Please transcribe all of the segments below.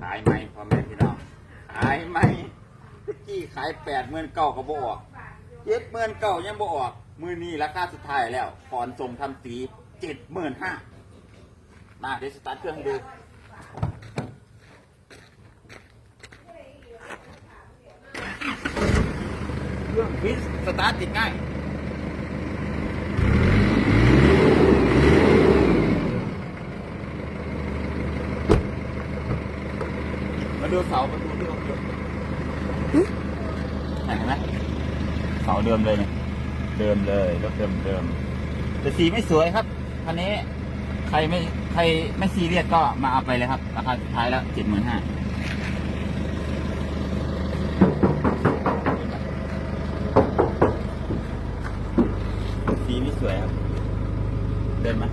ขายไหมพ่อแม่พี่น้องขายไหมจี้ขายแปดหมื่นเก้าก็บ่ออกเจ็ดหมื่นเก้ายังบ่ออกมือนี้ราคาสุดท้ายแล้วผ่อนส่งทำสีเจ็ดหมื่นห้ามาเดี๋ยวสตาร์ทเครื่องดูเครื่องฟิตสตาร์ทติดง่าย ดูเสาประตูที่เราเก็บเห็นไหมเสาเดิมเลยเนี่ยเดิมเลยรถเดิมเดิมแต่สีไม่สวยครับคันนี้ใครไม่ใครไม่ซีเรียสก็มาเอาไปเลยครับราคาสุดท้ายแล้วเจ็ดหมื่นห้าสีไม่สวยครับ เดินมา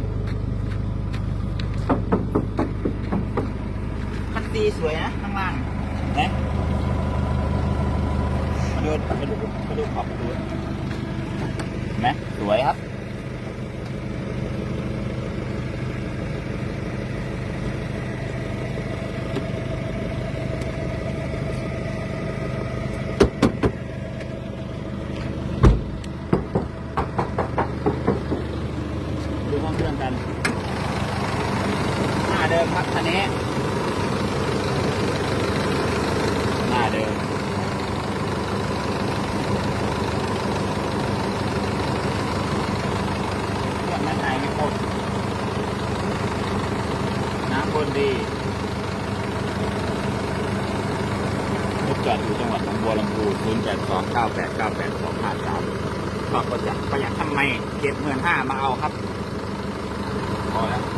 มัน ตีสวยนะข้างล่างนะมาดูมาดูมาดูขอบประตูเห็นไหมสวยครับดูห้องเครื่องกันหน้าเดิมครับคันนี้ หน้าเดิมเครื่องนั้นหายไม่ครบ คนดีรถจอดอยู่จังหวัดหนองบัวลำพู0 8 2 9 8 9 8 2 5 3ก็ประหยัดประหยัดทำไมเจ็ดหมื่นห้ามาเอาครับพอแล้ว